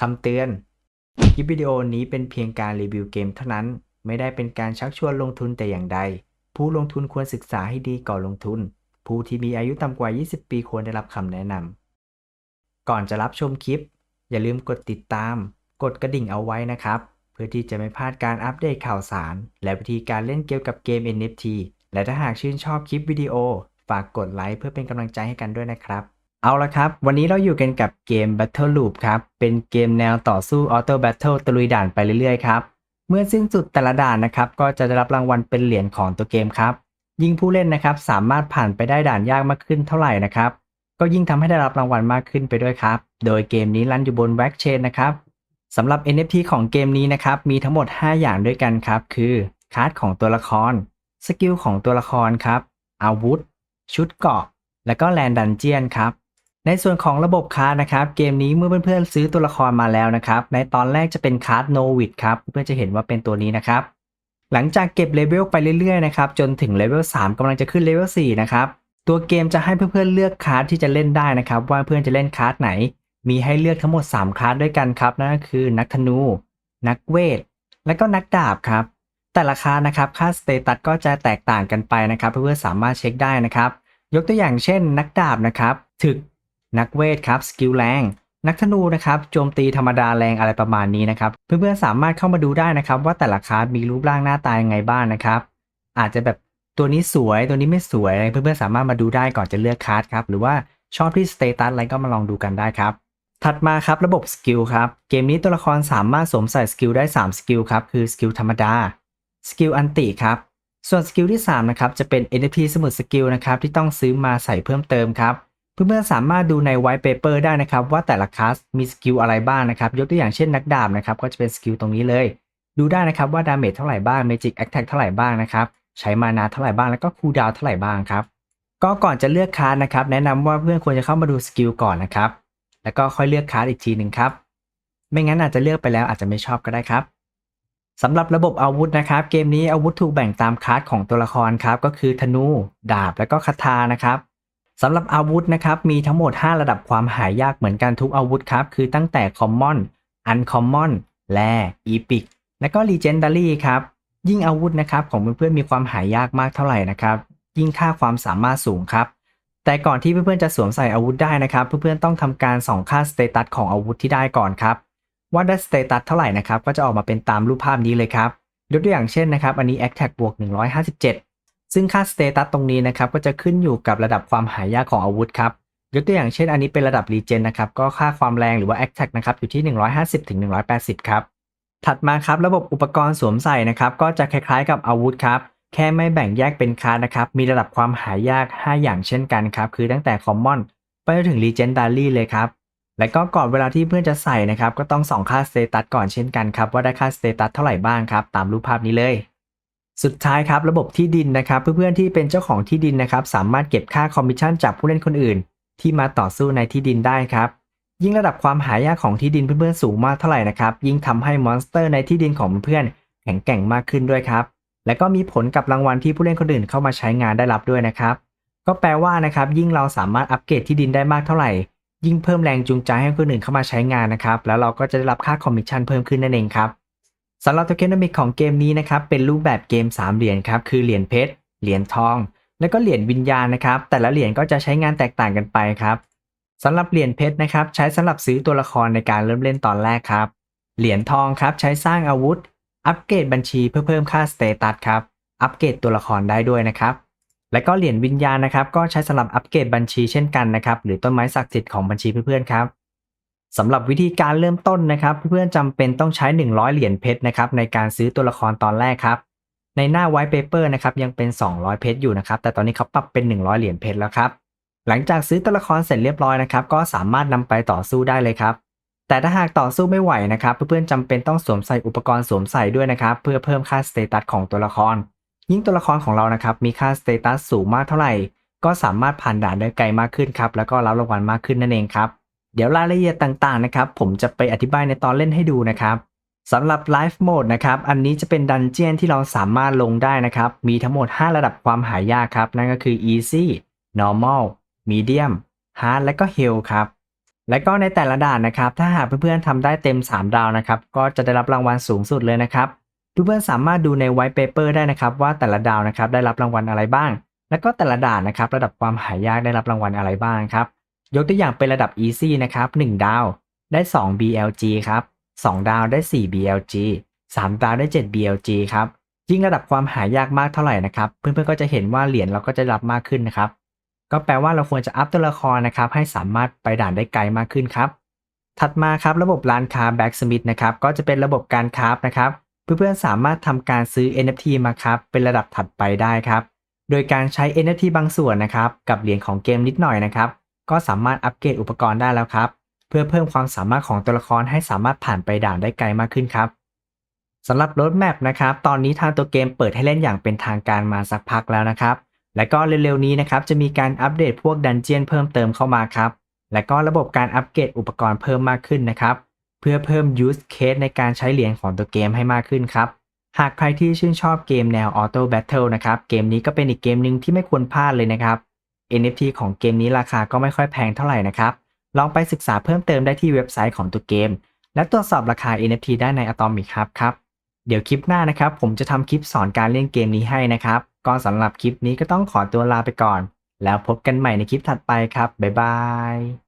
คำเตือน คลิปวิดีโอนี้เป็นเพียงการรีวิวเกมเท่านั้น ไม่ได้เป็นการชักชวนลงทุนแต่อย่างใด ผู้ลงทุนควรศึกษาให้ดีก่อนลงทุน ผู้ที่มีอายุต่ำกว่า 20 ปีควรได้รับคำแนะนำ ก่อนจะรับชมคลิป อย่าลืมกดติดตาม กดกระดิ่งเอาไว้นะครับ เพื่อที่จะไม่พลาดการอัปเดตข่าวสาร และวิธีการเล่นเกี่ยวกับเกม NFT และถ้าหากชื่นชอบคลิปวิดีโอ ฝากกดไลค์เพื่อเป็นกำลังใจให้กันด้วยนะครับ เอาละครับ วันนี้เราอยู่กันกับเกม Battle Loop ครับ เป็นเกมแนวต่อสู้ Auto Battle ตะลุยด่านไปเรื่อยๆครับ เมื่อสิ้นสุดแต่ละด่านนะครับ ก็จะได้รับรางวัลเป็นเหรียญของตัวเกมครับ ยิ่งผู้เล่นนะครับ สามารถผ่านไปได้ด่านยากมากขึ้นเท่าไหร่นะครับ ก็ยิ่งทำให้ได้รับรางวัลมากขึ้นไปด้วยครับ โดยเกมนี้รันอยู่บน b l o c k c h a i n นะครับสำหรับ NFT ของเกมนี้นะครับ มีทั้งหมด 5 อย่างด้วยกันครับ คือการ์ดของตัวละคร สกิลของตัวละครครับ อาวุธ ชุดเกราะ และก็แลนดันเจียนครับ ในส่วนของระบบคาร์ดนะครับ เกมนี้เมื่อเพื่อนๆซื้อตัวละครมาแล้วนะครับ ในตอนแรกจะเป็นคาร์ดโนวิดครับ เพื่อนๆจะเห็นว่าเป็นตัวนี้นะครับ หลังจากเก็บเลเวลไปเรื่อยๆนะครับ จนถึงเลเวล3กำลังจะขึ้นเลเวล4นะครับ ตัวเกมจะให้เพื่อนๆเลือกคาร์ดที่จะเล่นได้นะครับ ว่าเพื่อนจะเล่นคาร์ดไหน มีให้เลือกทั้งหมด 3คลาสด้วยกันครับ นั่นก็คือนักธนู นักเวท และก็นักดาบครับ แต่ละคลาสนะครับ ค่าสเตตัสก็จะแตกต่างกันไปนะครับ เพื่อนๆสามารถเช็คได้นะครับ ยกตัวอย่างเช่น นักดาบนะครับ ถึก นักเวทครับสกิลแรงนักธนูนะครับโจมตีธรรมดาแรงอะไรประมาณนี้นะครับ เพื่อนๆสามารถเข้ามาดูได้นะครับ ว่าแต่ละคลาสมีรูปร่างหน้าตายังไงบ้างนะครับ อาจจะแบบตัวนี้สวยตัวนี้ไม่สวย เพื่อนๆสามารถมาดูได้ก่อนจะเลือกคลาสครับหรือว่าชอบที่สเตตัสอะไรก็มาลองดูกันได้ครับ ถัดมาครับระบบสกิลครับเกมนี้ตัวละครสามารถสวมใส่สกิลได้3สกิลครับคือสกิลธรรมดาสกิลอันติครับส่วนสกิลที่3นะครับจะเป็น NFT สมุดสกิลนะครับที่ต้องซื้อมาใส่เพิ่มเติมครับ เพื่อนๆสามารถดูใน white paper ได้นะครับ ว่าแต่ละคลาสมีสกิลอะไรบ้างนะครับ ยกตัวอย่างเช่นนักดาบนะครับ ก็จะเป็นสกิลตรงนี้เลย ดูได้นะครับว่าดาเมจเท่าไหร่บ้าง Magic Attack เท่าไหร่บ้างนะครับ ใช้มานาเท่าไหร่บ้างแล้วก็คูลดาวเท่าไหร่บ้างครับ ก็ก่อนจะเลือกคลาสนะครับ แนะนำว่าเพื่อนควรจะเข้ามาดูสกิลก่อนนะครับ แล้วก็ค่อยเลือกคลาสอีกทีหนึ่งครับ ไม่งั้นอาจจะเลือกไปแล้วอาจจะไม่ชอบก็ได้ครับสำหรับระบบอาวุธนะครับ เกมนี้อาวุธถูกแบ่งตามคลาสของตัวละครครับ ก็คือธนู ดาบ แล้วก็คาถานะครับ สำหรับอาวุธนะครับมีทั้งหมด 5 ระดับความหายากเหมือนกันทุกอาวุธครับ คือตั้งแต่ Common Uncommon แ a Epic และก็ Legendary ครับ ยิ่งอาวุธนะครับของเพื่อนๆมีความหายากมากเท่าไหร่นะครับ ยิ่งค่าความสามารถสูงครับ แต่ก่อนที่เพื่อนๆจะสวมใส่อาวุธได้นะครับ เพื่อนๆต้องทำการส่องค่าสเตตัสของอาวุธที่ได้ก่อนครับว่าได้สเตตัสเท่าไหร่นะครับก็จะออกมาเป็นตามรูปภาพนี้เลยครับยกตัวอย่างเช่นนะครับ อันนี้ a t t a c บวก157 ซึ่งค่าสเตตัสตรงนี้นะครับก็จะขึ้นอยู่กับระดับความหายากของอาวุธครับยกตัวอย่างเช่นอันนี้เป็นระดับรีเจนนะครับก็ค่าความแรงหรือว่า a t t a c นะครับอยู่ที่ 150ถึง180 ครับ ถัดมาครับระบบอุปกรณ์สวมใส่นะครับก็จะคล้ายๆกับอาวุธครับแค่ไม่แบ่งแยกเป็นคลาสนะครับมีระดับความหายาก 5 อย่างเช่นกันครับคือตั้งแต่ Common ไปจนถึง Legendary เลยครับ และก็ก่อนเวลาที่เพื่อนจะใส่นะครับ ก็ต้องส่องค่าสเตตัสก่อนเช่นกันครับ ว่าได้ค่าสเตตัสเท่าไหร่บ้างครับ ตามรูปภาพนี้เลย สุดท้ายครับระบบที่ดินนะครับเพื่อนๆที่เป็นเจ้าของที่ดินนะครับสามารถเก็บค่าคอมมิชชั่นจากผู้เล่นคนอื่น ที่มาต่อสู้ในที่ดินได้ครับ ยิ่งระดับความหายากของที่ดินเพื่อนๆสูงมากเท่าไหร่นะครับยิ่งทำให้มอนสเตอร์ในที่ดินของเพื่อนๆแข็งแกร่งมากขึ้นด้วยครับ และก็มีผลกับรางวัลที่ผู้เล่นคนอื่นเข้ามาใช้งานได้รับด้วยนะครับ ก็แปลว่านะครับยิ่งเราสามารถอัปเกรดที่ดินได้มากเท่าไหร่ ยิ่งเพิ่มแรงจูงใจให้คนอื่นเข้ามาใช้งานนะครับแล้วเราก็จะได้รับค่าคอมมิชชั่นเพิ่มขึ้นนั่นเองครับ สำหรับโทเคนนมิกของเกมนี้นะครับเป็นรูปแบบเกม3เหรียญครับคือเหรียญเพชรเหรียญทอง และก็เหรียญวิญญาณนะครับแต่ละเหรียญก็จะใช้งานแตกต่างกันไปครับสำหรับเหรียญเพชรนะครับใช้สำหรับซื้อตัวละครในการเริ่มเล่นตอนแรกครับเหรียญทองครับใช้สร้างอาวุธ อัปเกรดบัญชีเพื่อเพิ่มค่าสเตตัสครับอัปเกรดตัวละครได้ด้วยนะครับและก็เหรียญวิญญาณนะครับก็ใช้สำหรับอัปเกรดบัญชีเช่นกันนะครับหรือต้นไม้ศักดิ์สิทธิ์ของบัญชีเพื่อนๆครับ สำหรับวิธีการเริ่มต้นนะครับเพื่อนๆจำเป็นต้องใช้ 100 เหรียญเพชรนะครับในการซื้อตัวละครตอนแรกครับ ในหน้า white paper นะครับยังเป็น 200 เพชรอยู่นะครับแต่ตอนนี้เขาปรับเป็น 100 เหรียญเพชรแล้วครับหลังจากซื้อตัวละครเสร็จเรียบร้อยนะครับก็สามารถนำไปต่อสู้ได้เลยครับแต่ถ้าหากต่อสู้ไม่ไหวนะครับเพื่อนๆจำเป็นต้องสวมใส่อุปกรณ์สวมใส่ด้วยนะครับเพื่อเพิ่มค่าสเตตัสของตัวละคร ยิ่งตัวละครของเรานะครับมีค่าสเตตัสสูงมากเท่าไหร่ ก็สามารถผ่านด่านได้ไกลมากขึ้นครับแล้วก็รับรางวัลมากขึ้นนั่นเองครับ เดี๋ยวรายละเอียดต่างๆนะครับ ผมจะไปอธิบายในตอนเล่นให้ดูนะครับสำหรับ Life Mode นะครับ อันนี้จะเป็นดันเจียนที่เราสามารถลงได้นะครับ มีทั้งหมด 5 ระดับความหายากครับ นั่นก็คือ Easy Normal Medium Hard และก็ Hell ครับ และก็ในแต่ละด่านนะครับ ถ้าหากเพื่อนๆทำได้เต็ม 3 ดาวนะครับ ก็จะได้รับรางวัลสูงสุดเลยนะครับ เพื่อนๆสามารถดูใน white paper ได้นะครับว่าแต่ละดาวนะครับได้รับรางวัลอะไรบ้าง และก็แต่ละด่านนะครับ ระดับความหายากได้รับรางวัลอะไรบ้างครับ ยกตัวอย่างเป็นระดับ easy นะครับ 1 ดาวได้ 2 BLG ครับ 2 ดาวได้ 4 BLG 3 ดาวได้ 7 BLG ครับ ยิ่งระดับความหายากมากเท่าไหร่นะครับ เพื่อนๆก็จะเห็นว่าเหรียญเราก็จะรับมากขึ้นนะครับ ก็แปลว่าเราควรจะอัพตัวละครนะครับ ให้สามารถไปด่านได้ไกลมากขึ้นครับ ถัดมาครับระบบร้านค้า Blacksmith นะครับ ก็จะเป็นระบบการครานะครับ เพื่อนๆสามารถทำการซื้อ NFT มาครับ เป็นระดับถัดไปได้ครับ โดยการใช้ NFT บางส่วนนะครับ กับเหรียญของเกมนิดหน่อยนะครับ ก็สามารถอัปเกรดอุปกรณ์ได้แล้วครับ เพื่อเพิ่มความสามารถของตัวละครให้สามารถผ่านไปด่านได้ไกลมากขึ้นครับสำหรับรถแมพนะครับ ตอนนี้ทางตัวเกมเปิดให้เล่นอย่างเป็นทางการมาสักพักแล้วนะครับ และก็เร็วๆนี้นะครับจะมีการอัปเดตพวกดันเจียนเพิ่มเติมเข้ามาครับ และก็ระบบการอัปเกรดอุปกรณ์เพิ่มมากขึ้นนะครับ เพื่อเพิ่ม use case ในการใช้เหรียญของตัวเกมให้มากขึ้นครับ หากใครที่ชื่นชอบเกมแนว Auto Battle นะครับ เกมนี้ก็เป็นอีกเกมหนึ่งที่ไม่ควรพลาดเลยนะครับ NFT ของเกมนี้ราคาก็ไม่ค่อยแพงเท่าไหร่นะครับ ลองไปศึกษาเพิ่มเติมได้ที่เว็บไซต์ของตัวเกม และตรวจสอบราคา NFT ได้ใน Atomic Hub ครับเดี๋ยวคลิปหน้านะครับ ผมจะทำคลิปสอนการเล่นเกมนี้ให้นะครับก่อนสำหรับคลิปนี้ก็ต้องขอตัวลาไปก่อน แล้วพบกันใหม่ในคลิปถัดไปครับบ๊ายบาย